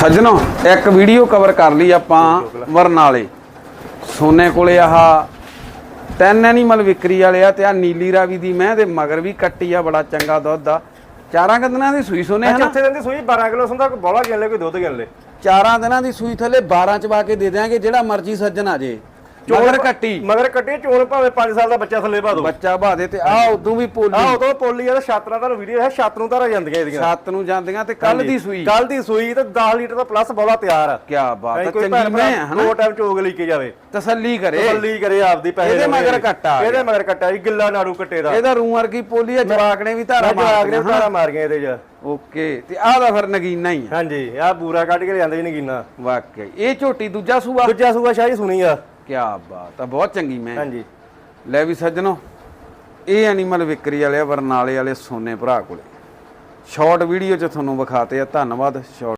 ਸੱਜਣੋ ਇੱਕ video cover ਕਰ ਲਈ ਆਪਾਂ ਵਰਨਾਲੇ। ਸੋਨੇ ਕੋਲੇ ਆਹ ਤਿੰਨ ਐਨੀਮਲ ਵਿਕਰੀ ਵਾਲੇ ਆ ਤੇ ਆ ਨੀਲੀ ਰਾਵੀ ਦੀ ਮੈਂ ਦੇ ਮਗਰ ਵੀ ਕੱਟੀ ਆ ਬੜਾ ਚੰਗਾ ਦੁੱਧ ਆ। ਚਾਰਾਂ ਕੁ ਦਿਨਾਂ ਦੀ ਸੂਈ ਸੋਨੇ ਹਨਾ ਚੌਥੇ ਦਿਨ ਦੀ ਸੂਈ 12 ਕਿਲੋ ਸੰਦਾ ਕੋਈ ਬੋਲਾ ਗਿਣ ਲੈ ਕੋਈ ਦੁੱਧ ਗਿਣ ਲੈ। ਚਾਰਾਂ ਦਿਨਾਂ ਦੀ ਸੂਈ ਥੱਲੇ 12 ਚਵਾ ਕੇ ਦੇ ਦਿਆਂਗੇ ਜਿਹੜਾ ਮਰਜ਼ੀ ਸੱਜਣ ਆ ਜੇ। ਮਗਰ ਕੱਟੀ। ਮਗਰ ਕੱਟੀ ਚੋਣ ਭਾਵੇਂ 5 ਸਾਲ ਦਾ ਬੱਚਾ ਥੱਲੇ ਪਾ ਦੋ। ਬੱਚਾ ਬਾਦੇ ਤੇ ਆ ਉਦੋਂ ਵੀ ਆ ਪੋਲੀ ਉਦੋਂ ਪੋਲੀ ਆ ਛਾਤਰਾ ਤੁਹਾਨੂੰ ਵੀਡੀਓ ਹੈ ਛਾਤ ਨੂੰ ਧਾਰਾ ਜਾਂਦੀਆਂ ਇਹਦੀਆਂ। ਸੱਤ ਨੂੰ ਜਾਂਦੀਆਂ ਤੇ ਕੱਲ ਦੀ ਸੂਈ। ਕੱਲ ਦੀ ਸੂਈ ਤੇ 10 ਲੀਟਰ ਦਾ ਪਲੱਸ ਬੋਲਾ ਤਿਆਰ ਆ। ਕੀ ਬਾਤ ਆ ਕੋਈ ਚੰਗੀ ਮੈਂ ਹਨਾ? ਦੋ ਟਾਈਮ ਚੋਗ ਲਈ ਕੇ ਜਾਵੇ। ਤਸੱਲੀ ਕਰੇ। ਤਸੱਲੀ ਕਰੇ ਆਪਦੀ ਪੈਸੇ ਇਹਦੇ। ਮਗਰ ਕੱਟਾ ਆ ਇਹਦੇ ਮਗਰ ਕੱਟਾ ਜੀ ਗਿੱਲਾ ਨਾੜੂ ਕੱਟੇ ਦਾ। ਇਹਦਾ ਰੂੰ ਵਰਗੀ ਪੋਲੀ ਆ ਜਵਾਕ ਨੇ ਵੀ ਧਾਰਾ ਮਾਰ ਧਾਰਾ ਮਾਰ ਗਏ ਇਹਦੇ ਚ। ਓਕੇ ਤੇ ਆਹ ਦਾ ਫਿਰ ਨਗੀਨਾ ਹੀ ਆ। ਹਾਂਜੀ ਆ ਬੂਰਾ ਕੱਢ ਕੇ ਲਿਆਂਦੇ ਨਗੀਨਾ। ਵਾਕਈ ਇਹ ਝੋਟੀ ਦੂਜਾ ਸੂਆ? ਦੂਜਾ ਸੂਆ ਸ਼ਾਹੀ ਸੁਣੀ ਆ। ਕੀ ਬਾਤ ਆ ਬਹੁਤ ਚੰਗੀ ਮੈਂ। ਹਾਂਜੀ। ਲੈ ਵੀ ਸੱਜਣੋ ਇਹ ਐਨੀਮਲ ਵਿਕਰੀ ਵਾਲੇ ਆ, ਬਰਨਾਲੇ ਵਾਲੇ ਸੋਨੇ ਭਰਾ ਕੋਲੇ। ਸ਼ਾਰਟ ਵੀਡੀਓ ਚ ਤੁਹਾਨੂੰ ਵਿਖਾਤੇ ਆ ਧੰਨਵਾਦ ਸ਼ਾਰਟ